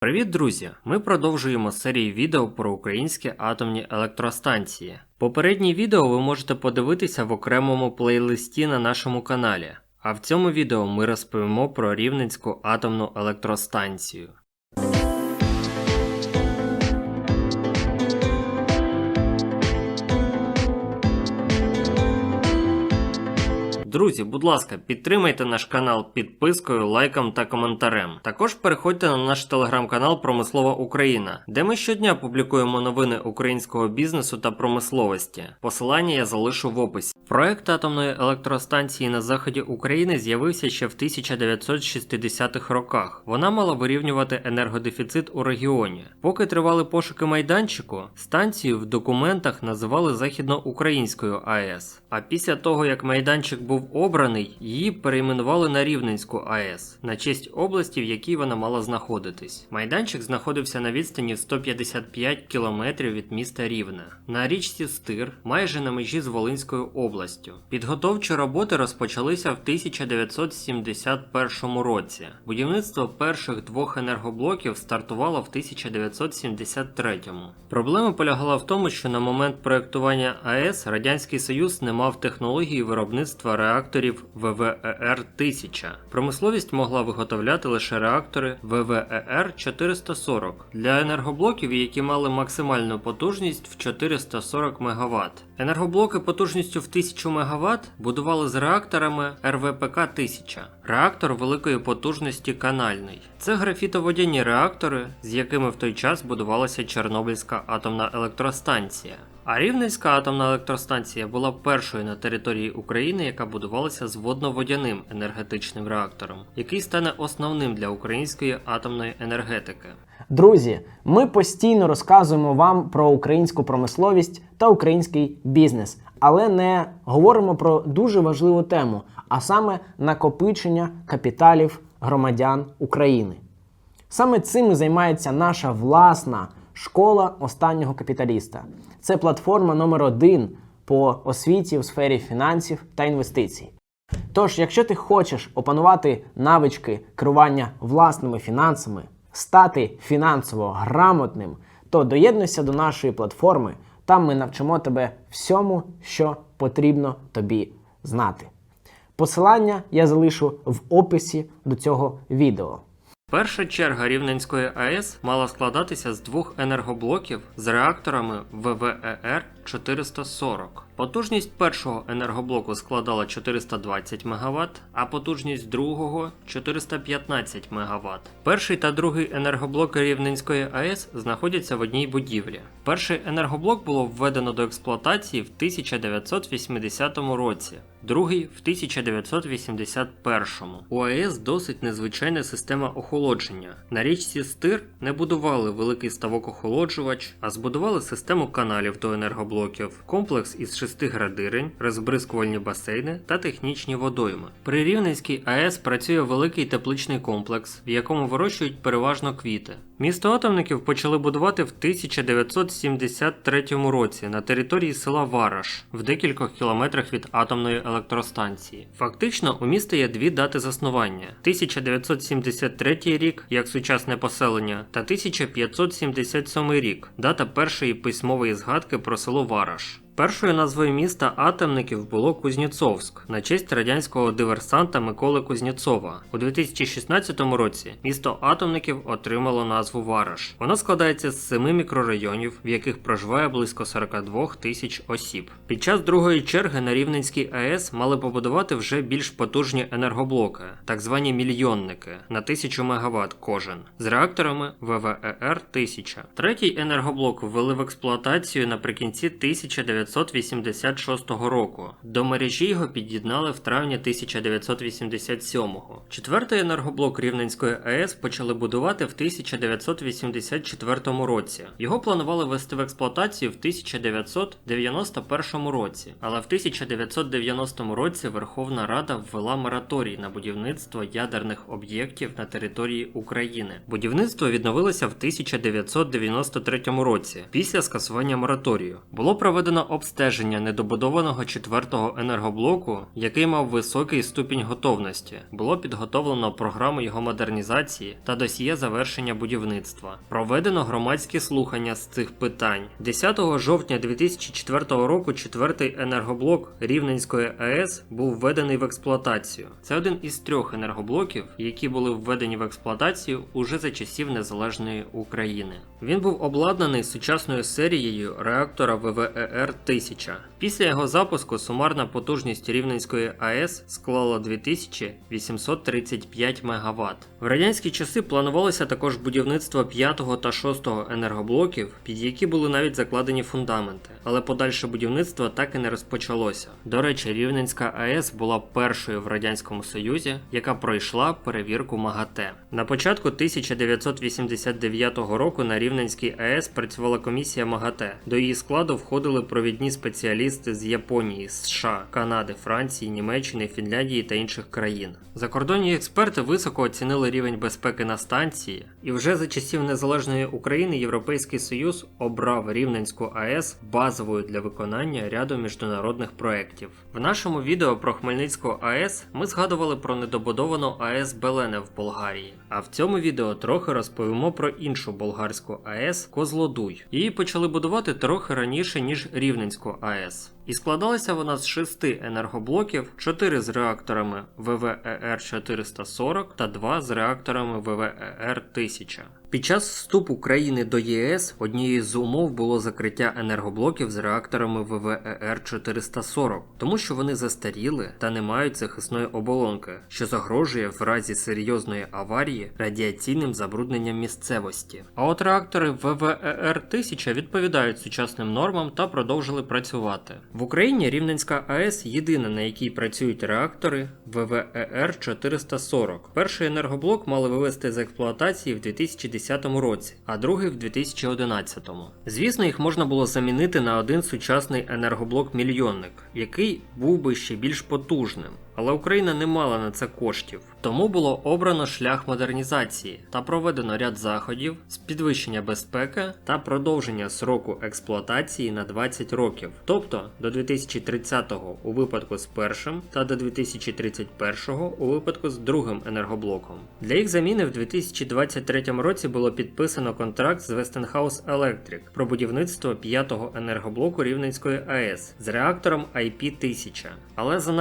Привіт, друзі! Ми продовжуємо серію відео про українські атомні електростанції. Попереднє відео ви можете подивитися в окремому плейлисті на нашому каналі. А в цьому відео ми розповімо про Рівненську атомну електростанцію. Друзі, будь ласка, підтримайте наш канал підпискою, лайком та коментарем. Також переходьте на наш телеграм-канал Промислова Україна, де ми щодня публікуємо новини українського бізнесу та промисловості. Посилання я залишу в описі. Проект атомної електростанції на заході України з'явився ще в 1960-х роках. Вона мала вирівнювати енергодефіцит у регіоні. Поки тривали пошуки майданчику, станцію в документах називали Західноукраїнською АЕС. А після того, як майданчик був обраний, її перейменували на Рівненську АЕС на честь області, в якій вона мала знаходитись. Майданчик знаходився на відстані 155 кілометрів від міста Рівне на річці Стир, майже на межі з Волинською областю. Підготовчі роботи розпочалися в 1971 році. Будівництво перших двох енергоблоків стартувало в 1973. Проблема полягала в тому, що на момент проектування АЕС Радянський Союз не мав технології виробництва реакторів ВВЕР 1000. Промисловість могла виготовляти лише реактори ВВЕР 440 для енергоблоків, які мали максимальну потужність в 440 МВт. Енергоблоки потужністю в 1000 МВт будували з реакторами РВПК 1000. Реактор великої потужності канальний. Це графітоводяні реактори, з якими в той час будувалася Чорнобильська атомна електростанція. А Рівненська атомна електростанція була першою на території України, яка будувалася з водноводяним енергетичним реактором, який стане основним для української атомної енергетики. Друзі, ми постійно розказуємо вам про українську промисловість та український бізнес, але не говоримо про дуже важливу тему, а саме накопичення капіталів громадян України. Саме цим і займається наша власна школа останнього капіталіста. Це платформа номер один по освіті в сфері фінансів та інвестицій. Тож, якщо ти хочеш опанувати навички керування власними фінансами, стати фінансово грамотним, то доєднуйся до нашої платформи. Там ми навчимо тебе всьому, що потрібно тобі знати. Посилання я залишу в описі до цього відео. Перша черга Рівненської АЕС мала складатися з двох енергоблоків з реакторами ВВЕР 440. Потужність першого енергоблоку складала 420 МВт, а потужність другого 415 МВт. Перший та другий енергоблоки Рівненської АЕС знаходяться в одній будівлі. Перший енергоблок було введено до експлуатації в 1980 році, другий в 1981. У АЕС досить незвичайна система охолодження. На річці Стир не будували великий ставок-охолоджувач, а збудували систему каналів до енергоблоків, комплекс із шести градирень, розбризкувальні басейни та технічні водойми. При Рівненській АЕС працює великий тепличний комплекс, в якому вирощують переважно квіти. Місто атомників почали будувати в 1973 році на території села Вараш, в декількох кілометрах від атомної електростанції. Фактично, у міста є дві дати заснування: 1973 рік як сучасне поселення, та 1577 рік дата першої письмової згадки про село Вараш. Першою назвою міста атомників було Кузнєцовськ на честь радянського диверсанта Миколи Кузнєцова. У 2016 році місто атомників отримало назву Вараш. Воно складається з семи мікрорайонів, в яких проживає близько 42 тисяч осіб. Під час другої черги на Рівненській АЕС мали побудувати вже більш потужні енергоблоки, так звані мільйонники на 1000 МВт кожен, з реакторами ВВЕР 1000. Третій енергоблок ввели в експлуатацію наприкінці 1900 1986 року. До мережі його під'єднали в травні 1987-го. Четвертий енергоблок Рівненської АЕС почали будувати в 1984 році. Його планували ввести в експлуатацію в 1991 році, але в 1990 році Верховна Рада ввела мораторій на будівництво ядерних об'єктів на території України. Будівництво відновилося в 1993 році після скасування мораторію. Було проведено обстеження недобудованого четвертого енергоблоку, який мав високий ступінь готовності, було підготовлено програму його модернізації та досьє завершення будівництва. Проведено громадські слухання з цих питань. 10 жовтня 2004 року четвертий енергоблок Рівненської АЕС був введений в експлуатацію. Це один із трьох енергоблоків, які були введені в експлуатацію уже за часів незалежної України. Він був обладнаний сучасною серією реактора ВВЕР 1000. Після його запуску сумарна потужність Рівненської АЕС склала 2835 МВт. В радянські часи планувалося також будівництво 5 та 6 енергоблоків, під які були навіть закладені фундаменти, але подальше будівництво так і не розпочалося. До речі, Рівненська АЕС була першою в радянському Союзі, яка пройшла перевірку МАГАТЕ. На початку 1989 року на Рівненській АЕС працювала комісія МАГАТЕ. До її складу входили провідні спеціалісти з Японії, США, Канади, Франції, Німеччини, Фінляндії та інших країн. Закордонні експерти високо оцінили рівень безпеки на станції, і вже за часів незалежної України Європейський Союз обрав Рівненську АЕС базовою для виконання ряду міжнародних проєктів. В нашому відео про Хмельницьку АЕС ми згадували про недобудовану АЕС Белене в Болгарії. А в цьому відео трохи розповімо про іншу болгарську АЕС Козлодуй. Її почали будувати трохи раніше ніж Рівненську АЕС. І складалася вона з шести енергоблоків, 4 з реакторами ВВЕР 440 та 2 з реакторами ВВЕР 1000. Під час вступу країни до ЄС однією з умов було закриття енергоблоків з реакторами ВВЕР 440, тому що вони застаріли та не мають захисної оболонки, що загрожує в разі серйозної аварії радіаційним забрудненням місцевості. А от реактори ВВЕР 1000 відповідають сучасним нормам та продовжили працювати. В Україні Рівненська АЕС єдина, на якій працюють реактори ВВЕР 440. Перший енергоблок мали вивести з експлуатації в 2010 році, а другий в 2011. Звісно, їх можна було замінити на один сучасний енергоблок-мільйонник, який був би ще більш потужним. Але Україна не мала на це коштів, тому було обрано шлях модернізації та проведено ряд заходів з підвищення безпеки та продовження сроку експлуатації на 20 років, тобто до 2030-го у випадку з першим та до 2031-го у випадку з другим енергоблоком. Для їх заміни в 2023 році було підписано контракт з Westinghouse Electric про будівництво п'ятого енергоблоку Рівненської АЕС з реактором IP-1000. Але за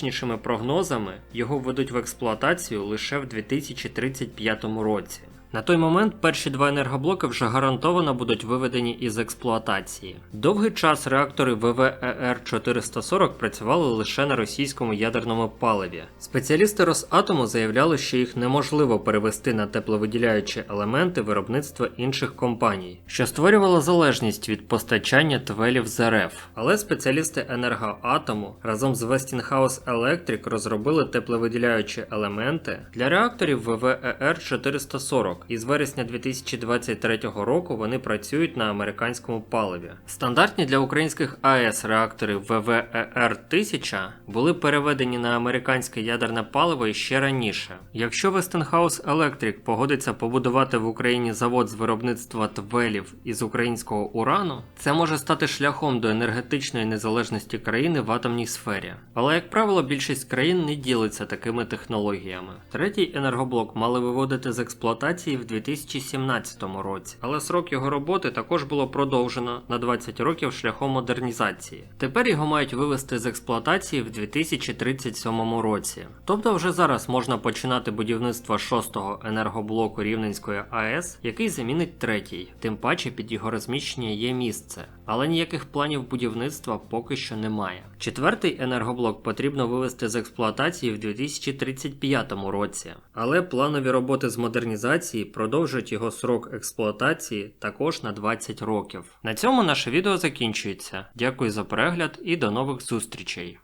найоптимістичнішими прогнозами його введуть в експлуатацію лише в 2035 році. На той момент перші два енергоблоки вже гарантовано будуть виведені із експлуатації. Довгий час реактори ВВЕР 440 працювали лише на російському ядерному паливі. Спеціалісти Росатому заявляли, що їх неможливо перевести на тепловиділяючі елементи виробництва інших компаній, що створювало залежність від постачання твелів з РФ. Але спеціалісти енергоатому разом з Westinghouse Electric розробили тепловиділяючі елементи для реакторів ВВЕР 440 і з вересня 2023 року вони працюють на американському паливі. Стандартні для українських АЕС реактори ВВЕР 1000 були переведені на американське ядерне паливо іще раніше. Якщо Westinghouse Electric погодиться побудувати в Україні завод з виробництва твелів із українського урану, це може стати шляхом до енергетичної незалежності країни в атомній сфері. Але, як правило, більшість країн не ділиться такими технологіями. Третій енергоблок мали виводити з експлуатації в 2017 році, але срок його роботи також було продовжено на 20 років шляхом модернізації. Тепер його мають вивести з експлуатації в 2037 році. Тобто вже зараз можна починати будівництво шостого енергоблоку Рівненської АЕС, який замінить третій, тим паче під його розміщення є місце. Але ніяких планів будівництва поки що немає. Четвертий енергоблок потрібно вивести з експлуатації в 2035 році, але планові роботи з модернізації продовжують його срок експлуатації також на 20 років. На цьому наше відео закінчується. Дякую за перегляд і до нових зустрічей.